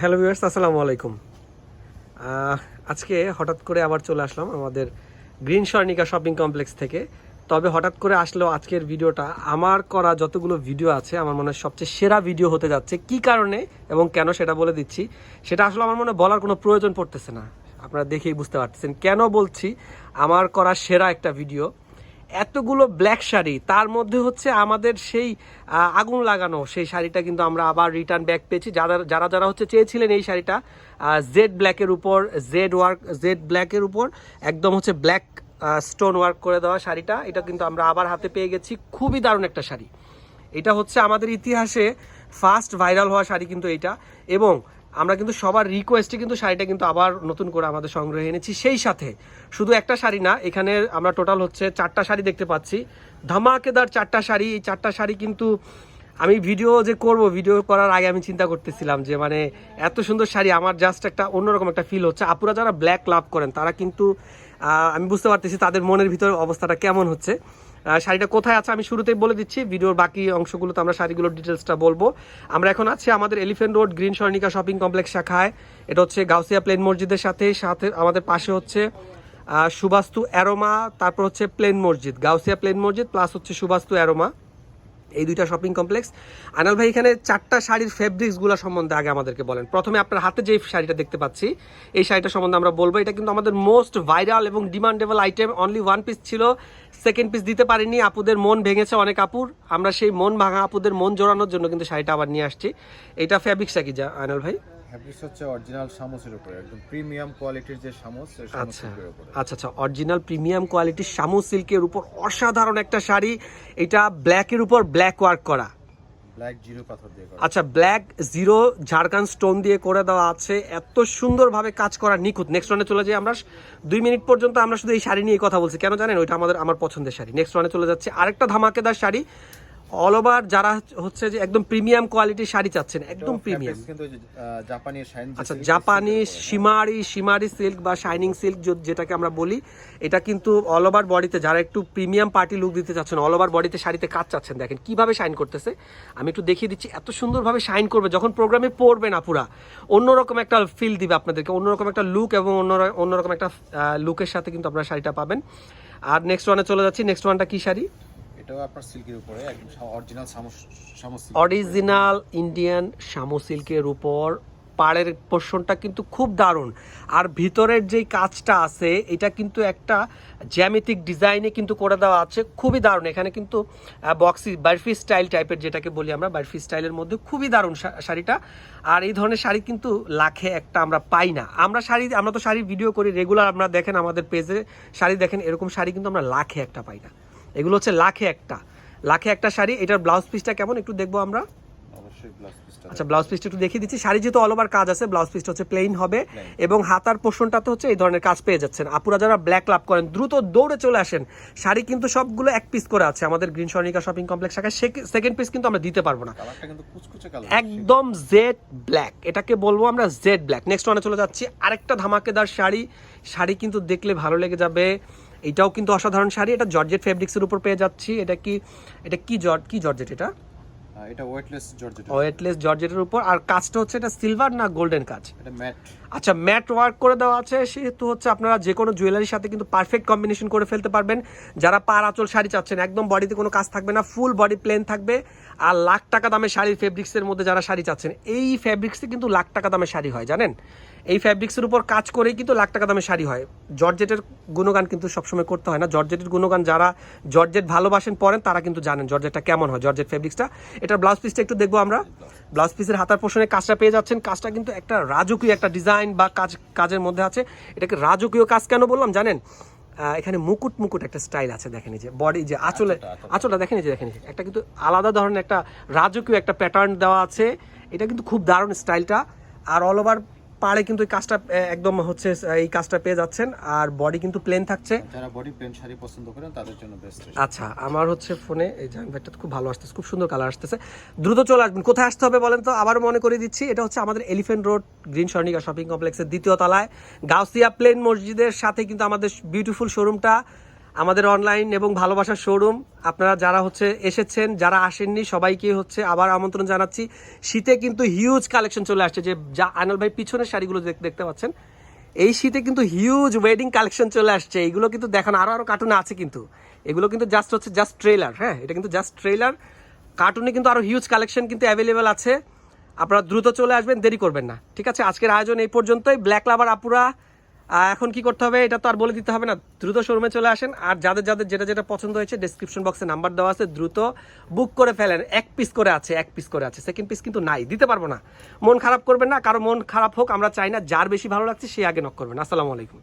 Hello viewers, আসসালামু আলাইকুম। আজকে হঠাৎ করে আবার চলে আসলাম আমাদের গ্রিন স্বর্ণিকা শপিং কমপ্লেক্স থেকে। তবে হঠাৎ করে আসলেও আজকের ভিডিওটা। আমার করা যতগুলো ভিডিও আছে, আমার মনে হয় সবচেয়ে সেরা ভিডিও হতে যাচ্ছে। কি কারণে এবং কেন সেটা বলে দিচ্ছি। সেটা আসলে আমার মনে বলার কোনো প্রয়োজন পড়তেছে না। আপনারা দেখেই বুঝতে পারতেছেন। কেন বলছি, আমার করা সেরা একটা ভিডিও। এতগুলো ব্ল্যাক শাড়ি, তার মধ্যে হচ্ছে আমাদের সেই আগুন লাগানো সেই শাড়িটা কিন্তু আমরা আবার রিটার্ন ব্যাক পেয়েছি। যারা যারা যারা হচ্ছে চেয়েছিলেন এই শাড়িটা জেড ব্ল্যাকের উপর জেড ওয়ার্ক জেড ব্ল্যাকের উপর একদম হচ্ছে ব্ল্যাক স্টোন ওয়ার্ক করে দেওয়া শাড়িটা। এটা কিন্তু আমরা আবার হাতে পেয়ে গেছি। খুবই দারুণ একটা শাড়ি। এটা হচ্ছে আমাদের ইতিহাসে ফার্স্ট ভাইরাল হওয়া শাড়ি কিন্তু এইটা। এবং আমরা কিন্তু সবার রিকোয়েস্টে কিন্তু শাড়িটা কিন্তু আবার নতুন করে আমাদের সংগ্রহে এনেছি। সেই সাথে শুধু একটা শাড়ি না, এখানে আমরা টোটাল হচ্ছে চারটা শাড়ি দেখতে পাচ্ছি। ধামাকেদার চারটা শাড়ি, এই চারটা শাড়ি কিন্তু আমি ভিডিও যে করব ভিডিও করার আগে আমি চিন্তা করতেছিলাম যে মানে এত সুন্দর শাড়ি, আমার জাস্ট একটা অন্যরকম একটা ফিল হচ্ছে। আপুরা যারা ব্ল্যাক লাভ করেন, তারা কিন্তু আমি বুঝতে পারতেছি তাদের মনের ভিতরে অবস্থাটা কেমন হচ্ছে। শাড়িটা কোথায় আছে আমি শুরুতেই বলে দিচ্ছি। ভিডিওর বাকি অংশগুলোতে আমরা শাড়িগুলোর ডিটেলসটা বলব। আমরা এখন আছি আমাদের Elephant Road Green Swarnika Shopping Complex শাখায়। এটা হচ্ছে গাউসিয়া প্লেন মসজিদের সাথে সাথে আমাদের পাশে হচ্ছে সুবাস্তু অ্যারোমা তারপর হচ্ছে প্লেন মসজিদ গাউসিয়া প্লেন মসজিদ প্লাস হচ্ছে সুবাস্তু অ্যারোমা এই দুইটা শপিং কমপ্লেক্স আনাল ভাই, এখানে চারটা শাড়ির ফেব্রিক্সগুলো সম্বন্ধে আগে আমাদেরকে বলেন। প্রথমে আপনার হাতে যে শাড়িটা দেখতে পাচ্ছি, এই শাড়িটা সম্বন্ধে আমরা বলব। এটা কিন্তু আমাদের মোস্ট ভাইরাল এবং demandable item only one piece ছিল। সেকেন্ড পিস দিতে পারিনি। আপুদের মন ভেঙেছে অনেক আপুর। আমরা সেই মন ভাঙা আপুদের মন জোড়ানোর জন্য কিন্তু শাড়িটা আবার নিয়ে আসছি। এটা ফেব্রিক্স কি যা, আনাল ভাই? হ্যাপিস হচ্ছে অরিজিনাল শামুসের উপরে একদম প্রিমিয়াম কোয়ালিটির যে শামুস আচ্ছা। আচ্ছা আচ্ছা অরিজিনাল প্রিমিয়াম কোয়ালিটির শামু সিল্কের উপর অসাধারণ একটা শাড়ি এটা ব্ল্যাকের উপর ব্ল্যাক ওয়ার্ক করা। ব্ল্যাক জিরো পাথর দিয়ে করা। আচ্ছা ব্ল্যাক জিরো ঝাড়খান স্টোন দিয়ে করে দেওয়া আছে এত সুন্দরভাবে কাজ করা নিখুঁত। নেক্সট ওয়ানে চলে যাই আমরা দুই মিনিট পর্যন্ত আমরা শুধু এই শাড়ি নিয়ে কথা বলছি। কেন জানেন? ওইটা আমাদের আমার পছন্দের শাড়ি। নেক্সট ওয়ানে চলে যাচ্ছে আরেকটা ধামাকেদার শাড়ি অল ওভার যারা হচ্ছে যে একদম প্রিমিয়াম কোয়ালিটির শাড়ি চাচ্ছেন একদম প্রিমিয়াম আচ্ছা জাপানি সীমারি সীমারি সিল্ক বা শাইনিং সিল্ক যেটাকে আমরা বলি এটা কিন্তু অল ওভার বডিতে যারা একটু প্রিমিয়াম পার্টি লুক দিতে চাচ্ছেন অল ওভার বডিতে শাড়িতে কাজ চাচ্ছেন দেখেন কীভাবে শাইন করতেছে। আমি একটু দেখিয়ে দিচ্ছি এত সুন্দরভাবে শাইন করবে যখন প্রোগ্রামে পড়বে না পুরা অন্যরকম একটা ফিল দিবে আপনাদেরকে অন্যরকম একটা লুক এবং অন্য অন্যরকম একটা লুকের সাথে কিন্তু আপনারা শাড়িটা পাবেন। আর নেক্সট ওয়ানে চলে যাচ্ছি নেক্সট ওয়ানটা কি শাড়ি? এটাও আপনার সিল্কের উপরে অরিজিনাল অরিজিনাল ইন্ডিয়ান শামু সিল্কের উপর। পাড়ের পোর্শনটা কিন্তু খুব দারুণ। আর ভিতরের যেই কাজটা আছে, এটা কিন্তু একটা জ্যামিতিক ডিজাইনে কিন্তু করে দেওয়া আছে, খুবই দারুণ। এখানে কিন্তু বক্সি বার্ফি স্টাইল টাইপের যেটাকে বলি আমরা, বার্ফি স্টাইলের মধ্যে খুবই দারুণ শাড়িটা। আর এই ধরনের শাড়ি কিন্তু লাখে একটা আমরা পাই না। আমরা শাড়ি, আমরা তো শাড়ির ভিডিও করি রেগুলার আমরা দেখেন আমাদের পেজে শাড়ি দেখেন, এরকম শাড়ি কিন্তু আমরা লাখে একটা পাই না। এগুলো হচ্ছে লাখে একটা। লাখে একটা শাড়ি এটার ব্লাউজ পিসটা কেমন একটু দেখব আমরা? আচ্ছা ব্লাউজ পিসটা একটু দেখিয়ে দিচ্ছি। শাড়ি যেহেতু অল ওভার কাজ আছে ব্লাউজ পিসটা হচ্ছে প্লেন হবে। এবং হাতার পোর্শনটাতে হচ্ছে এই ধরনের কাজ পেয়ে যাচ্ছেন। আপুরা যারা ব্ল্যাক লাভ করেন দ্রুত দৌড়ে চলে আসেন। শাড়ি কিন্তু সবগুলো এক পিস করে আছে। আমাদের গ্রিন স্বর্ণিকা শপিং কমপ্লেক্স শাখায় সেকেন্ড পিস কিন্তু আমরা দিতে পারব না। একদম জেড ব্ল্যাক এটাকে বলব আমরা জেড ব্ল্যাক নেক্সট ওয়ানে চলে যাচ্ছি। আরেকটা ধামাকেদার শাড়ি। শাড়ি কিন্তু দেখলে ভালো লেগে যাবে। এটাও কিন্তু অসাধারণ শাড়ি। এটা জর্জেট ফেব্রিক্সের উপর পেয়ে যাচ্ছি। এটা কি এটা কি জর্জ কি জর্জেট এটা? এটা ওয়েটলেস জর্জেট ওয়েটলেস জর্জেটের উপর। আর কাজটা হচ্ছে এটা সিলভার না গোল্ডেন কাজ? এটা ম্যাট আচ্ছা ম্যাট ওয়ার্ক করে দেওয়া আছে। সেহেতু হচ্ছে আপনারা যে কোনো জুয়েলারির সাথে কিন্তু পারফেক্ট কম্বিনেশন করে ফেলতে পারবেন। যারা পার আঁচল শাড়ি চাচ্ছেন একদম বডিতে কোনো কাজ থাকবে না ফুল বডি প্লেন থাকবে। আর লাখ টাকা দামের শাড়ির ফেব্রিক্সের মধ্যে যারা শাড়ি চাচ্ছেন, এই ফেব্রিক্সে কিন্তু লাখ টাকা দামের শাড়ি হয়, জানেন? এই ফ্যাব্রিক্সের উপর কাজ করেই কিন্তু লাখ টাকা দামের শাড়ি হয়। জর্জেটের গুণগান কিন্তু সবসময় করতে হয় না। জর্জেটের গুণগান যারা জর্জেট ভালোবাসেন পরেন তারা কিন্তু জানেন জর্জেটটা কেমন হয়, জর্জেট ফেব্রিক্সটা এটার ব্লাউজ পিসটা একটু দেখব আমরা। ব্লাউজ পিসের হাতার পোষণে কাজটা পেয়ে যাচ্ছেন। কাজটা কিন্তু একটা রাজকীয় একটা ডিজাইন বা কাজ, কাজের মধ্যে আছে। এটাকে রাজকীয় কাজ কেন বললাম, জানেন? এখানে মুকুট মুকুট একটা স্টাইল আছে দেখেন যে বডি যে আচলে আঁচলটা দেখেন যে দেখেন একটা কিন্তু আলাদা ধরনের একটা রাজকীয় একটা প্যাটার্ন দেওয়া আছে। এটা কিন্তু খুব দারুণ স্টাইলটা। আর অল ওভার পাড়ে কিন্তু এই কাজটা একদম হচ্ছে এই কাজটা পেয়ে যাচ্ছেন। আর বডি কিন্তু প্লেন থাকছে। যারা বডি প্লেন শাড়ি পছন্দ করেন তাদের জন্য বেস্ট আচ্ছা আমার হচ্ছে ফোনে এই জানভারটা খুব ভালো আসতেছে খুব সুন্দর কালার আসতেছে। দ্রুত চলে আসবেন। কোথায় আসতে হবে বলেন তো? আবার মনে করে দিচ্ছি এটা হচ্ছে আমাদের Elephant Road Green Swarnika Shopping কমপ্লেক্সের দ্বিতীয় তলায়। গাউসিয়া প্লেন মসজিদের সাথে কিন্তু আমাদের বিউটিফুল শোরুমটা আমাদের অনলাইন এবং ভালোবাসার শোরুম আপনারা যারা হচ্ছে এসেছেন, যারা আসেননি, সবাইকে হচ্ছে আবার আমন্ত্রণ জানাচ্ছি। শীতে কিন্তু হিউজ কালেকশন চলে আসছে, যে যা আনাল ভাই পিছনের শাড়িগুলো দেখতে পাচ্ছেন, এই শীতে কিন্তু হিউজ ওয়েডিং কালেকশন চলে আসছে। এইগুলো কিন্তু দেখানো আরও আরও কার্টুন আছে কিন্তু। এগুলো কিন্তু জাস্ট হচ্ছে জাস্ট ট্রেলার হ্যাঁ এটা কিন্তু জাস্ট ট্রেলার কার্টুনে কিন্তু আরও হিউজ কালেকশন কিন্তু অ্যাভেলেবেল আছে। আপনারা দ্রুত চলে আসবেন, দেরি করবেন না। ঠিক আছে, আজকের আয়োজন এই পর্যন্তই। ব্ল্যাক লাভার আপুরা এখন কি করতে হবে? এটা তো আর বলে দিতে হবে না। দ্রুত শোরুমে চলে আসেন। আর যাদের যাদের যেটা যেটা পছন্দ হয়েছে ডিসক্রিপশন বক্সে নাম্বার দেওয়া আছে। দ্রুত বুক করে ফেলেন। এক পিস করে আছে, এক পিস করে আছে। সেকেন্ড পিস কিন্তু নাই। দিতে পারব না। মন খারাপ করবেন না। কারও মন খারাপ হোক, আমরা চাই না। যার বেশি ভালো লাগছে, সে আগে নক করবেন। আসসালামু আলাইকুম।